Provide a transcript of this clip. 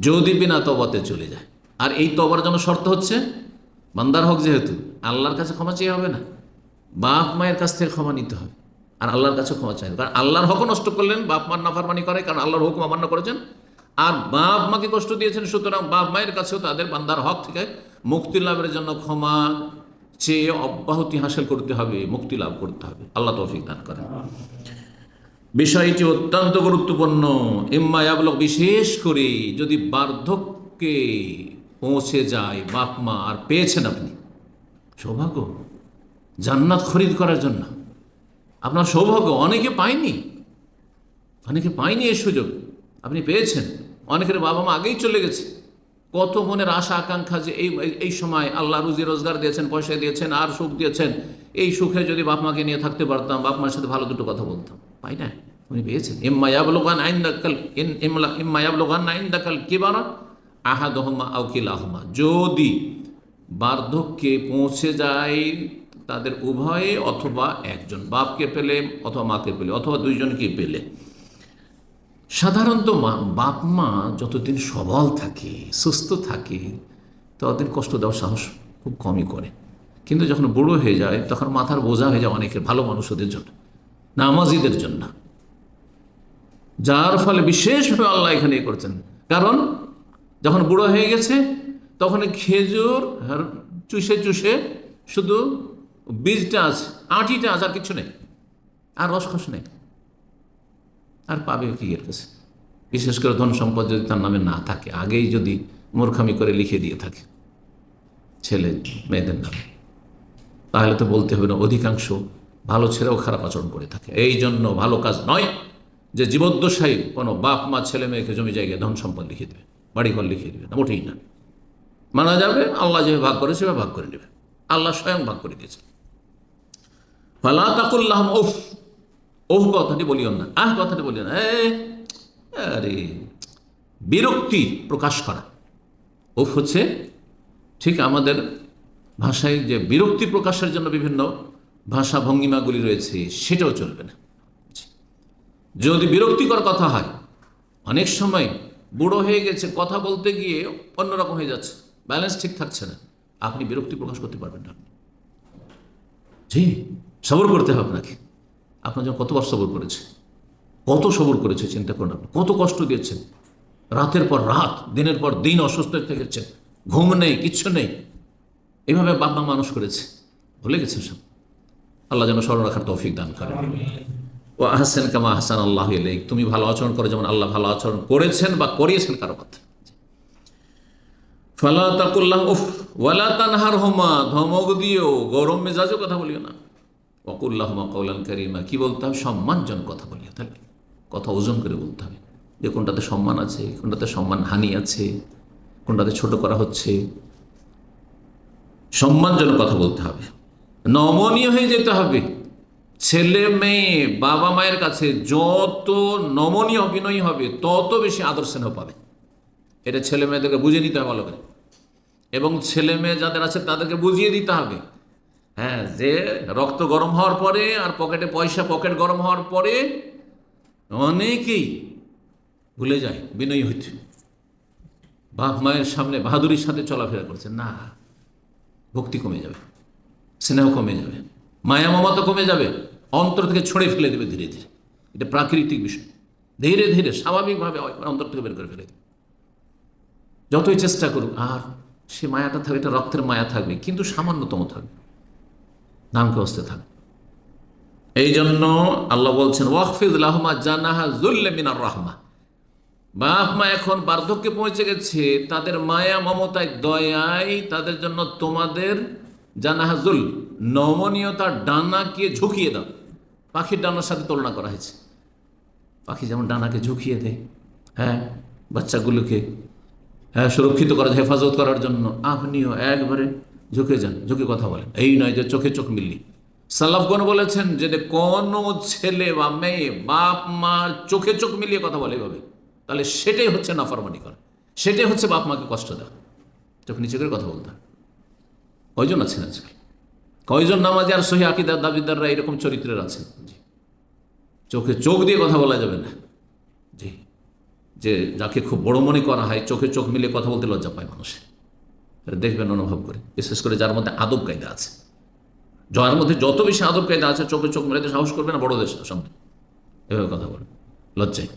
যদি বিনা তবাতে চলে যায়। আর এই তবার জন্য শর্ত হচ্ছে, বান্দার হক যেহেতু, আল্লাহর কাছে ক্ষমা চেয়ে হবে না। বাপ মায়ের কাছ থেকে ক্ষমা নিতে হবে। আর আল্লাহর কাছে ক্ষমা চাই কারণ আল্লাহর হকও নষ্ট করলেন, বাপ মার নাফারমানি করে, কারণ আল্লাহর হুকুম অমান্য করেছেন। আর বাপ মাকে কষ্ট দিয়েছেন, সুতরাং বাপ মায়ের কাছেও তাদের বান্দার হক থেকে মুক্তি লাভের জন্য ক্ষমা চেয়ে অব্যাহতি হাসিল করতে হবে, মুক্তি লাভ করতে হবে। আল্লাহ তৌফিক দান করেন। বিষয়টি অত্যন্ত গুরুত্বপূর্ণ। ইম্মায়াবলক বিশেষ করে যদি বার্ধক্যে পৌঁছে যায় বাপ মা, আর পেয়েছেন আপনি, সৌভাগ্য? জান্নাত খরিদ করার জন্য। আপনার সৌভাগ্য, অনেকে পায়নি। অনেকে পায়নি এই সুযোগ। আপনি পেয়েছেন। অনেকের বাবা মা আগেই চলে গেছে। কত মনের আশা, আকাঙ্ক্ষা যে এই এই সময় আল্লাহ রুজি রোজগার দিয়েছেন, পয়সা দিয়েছেন, আর সুখ দিয়েছেন। এই সুখে যদি বাপ মাকে নিয়ে থাকতে পারতাম, বাপ মার সাথে ভালো দুটো কথা বলতাম। পাই না উনি পেয়েছেন। ইম্মায়াবলোগান আইন দাকাল ইম্মায়াবলোগান আইন দাকাল কিবারা আহাদহমা আউকিল আহমা যদি বার্ধক্যে পৌঁছে যায় তাদের উভয়ে অথবা একজন বাপকে পেলে অথবা মাকে পেলে অথবা দুইজনকে পেলে। সাধারণত মা বাপ, মা যতদিন সবল থাকে, সুস্থ থাকে, ততদিন কষ্ট দেওয়ার সাহস খুব কমই করে। কিন্তু যখন বুড়ো হয়ে যায়, তখন মাথার বোঝা হয়ে যায় অনেকের, ভালো মানুষদের জন্য, নামাজিদের জন্য। যার ফলে বিশেষভাবে আল্লাহ এখানে করছেন। কারণ যখন বুড়ো হয়ে গেছে, তখন খেজুর চুষে চুষে শুধু বীজটা আছে, আঁটিটা আছে, আর কিছু নেই। আর রসকস নেই। আর পাবে কি এর কাছে? বিশেষ করে ধন সম্পদ যদি তার নামে না থাকে, আগেই যদি মূর্খামি করে লিখে দিয়ে থাকে, ছেলে মেয়েদের নামে। তাহলে তো বলতে হবে না, অধিকাংশ ভালো ছেলেও খারাপ আচরণ করে থাকে। এই জন্য ভালো কাজ নয়। যে জীবদ্দশায়ী কোনো বাপ, মা, ছেলে, মেয়েকে জমি জায়গায় ধন সম্পদ লিখে দেবে বাড়িঘর লিখে দেবে, না, মোটেই না। মানা যাবে আল্লাহ যেভাবে ভাগ করে সেভাবে ভাগ করে নেবে। আল্লাহ স্বয়ং ভাগ করে দিয়েছে। ফালা তাকুল্লাহ ওফ ওহ কথাটি বলিও না, আহ কথাটি বলিও না আরে, বিরক্তি প্রকাশ করা। ওফ হচ্ছে ঠিক আমাদের ভাষায় যে বিরক্তি প্রকাশের জন্য বিভিন্ন ভাষা ভঙ্গিমাগুলি রয়েছে, সেটাও চলবে না। যদি বিরক্তিকর কথা হয়, অনেক সময় বুড়ো হয়ে গেছে, কথা বলতে গিয়ে অন্যরকম হয়ে যাচ্ছে ব্যালেন্স ঠিক থাকছে না, আপনি বিরক্তি প্রকাশ করতে পারবেন না জি, সবর করতে হবে আপনাকে। আপনার জন্য কতবার সবর করেছে? কত সবর করেছে, চিন্তা করুন আপনি। কত কষ্ট দিয়েছেন? রাতের পর রাত, দিনের পর দিন অসুস্থ থেকেছেন ঘুম নেই, কিচ্ছু নেই। এইভাবে বাবা মানুষ করেছে। ভুলে গেছে সব। আল্লাহ যেন স্মরণ রাখার তৌফিক দান করেন। ও আহসেন কামা হাসান আল্লাহ তুমি ভালো আচরণ করো, যেমন আল্লাহ ভালো আচরণ করেছেন বা করিয়েছেন কারও কথা ফালা তাকুল্লাহ, উফ, ওয়ালা তানহার হোমা ধমক দিও, গরম মেজাজও কথা বলিও না। ওকুল্লাহমা কৌলান কারিমা, কি বলতে হবে? সম্মানজনক কথা বলিও তাহলে। কথা ওজন করে বলতে হবে। যে কোনটাতে সম্মান আছে, কোনটাতে সম্মান হানি আছে, কোনটাতে ছোট করা হচ্ছে। সম্মানজনক কথা বলতে হবে। নমনীয় হয়ে যেতে হবে। ছেলে মেয়ে, বাবা মায়ের কাছে যত নমনীয় বিনয়ী হবে, তত বেশি আদর স্নেহ পাবে। এটা ছেলে মেয়েদেরকে বুঝিয়ে দিতে হবে ভালো করে। এবং ছেলে মেয়ে যাদের আছে, তাদেরকে বুঝিয়ে দিতে হবে। হ্যাঁ যে রক্ত গরম হওয়ার পরে আর পকেটে পয়সা, পকেট গরম হওয়ার পরে অনেকেই ভুলে যায়, বিনয়ী হইতে। বাপ মায়ের সামনে বাহাদুরির সাথে চলাফেরা করছে, না, ভক্তি কমে যাবে, স্নেহ কমে যাবে, মায়া মমতা কমে যাবে। অন্তর থেকে ছড়ে ফেলে দেবে ধীরে ধীরে। এটা প্রাকৃতিক বিষয়। ধীরে ধীরে, স্বাভাবিকভাবে অন্তর থেকে বের করে ফেলে দেবে। যতই চেষ্টা করুক, আর সে মায়াটা থাকবে এটা রক্তের মায়া থাকবে, কিন্তু সামান্যতম থাকবে। নামকে অস্তে থাকবে এই জন্য আল্লাহ বলছেন ওয়াকফিদ লাহমা জানাহা জুল্লে মিনার রহমা। বাপ মা এখন বার্ধক্যে পৌঁছে গেছে, তাদের মায়া, মমতায়, দয়ায়, তাদের জন্য তোমাদের জানাহাজুল নমনীয়তার ডানাকে ঝুঁকিয়ে দাও। পাখির ডানার সাথে তুলনা করা হয়েছে। পাখি যেমন ডানাকে ঝুঁকিয়ে দেয় হ্যাঁ বাচ্চাগুলোকে হ্যাঁ সুরক্ষিত করার হেফাজত করার জন্য। আপনিও একবারে ঝুঁকে যান, ঝুঁকে কথা বলেন। এই নয় যে চোখে চোখ মিললি। সাল্লাফগণ বলেছেন যে কোনো ছেলে বা মেয়ে বাপ মার চোখে চোখ মিলিয়ে কথা বলে এভাবে, তাহলে সেটাই হচ্ছে নাফরমানি করা। সেটাই হচ্ছে বাপ, মাকে কষ্ট দেওয়া। চোখ নিচে করে কথা বলতে হবে কয়জন আছেন আজকাল কয়জন নামাজি আর সহি আকিদার দাবিদাররা এরকম চরিত্রের আছে? চোখে চোখ দিয়ে কথা বলা যাবে না। জি। যে যাকে খুব বড় মনে করা হয়, চোখে চোখ মিলে কথা বলতে লজ্জা পায় মানুষ। দেখবেন অনুভব করে। বিশেষ করে যার মধ্যে আদব কায়দা আছে। যার মধ্যে যত বেশি আদব কায়দা আছে, চোখে চোখ মেলাতে সাহস করবে না বড়দের সামনে। এভাবে কথা বলবে। লজ্জায়।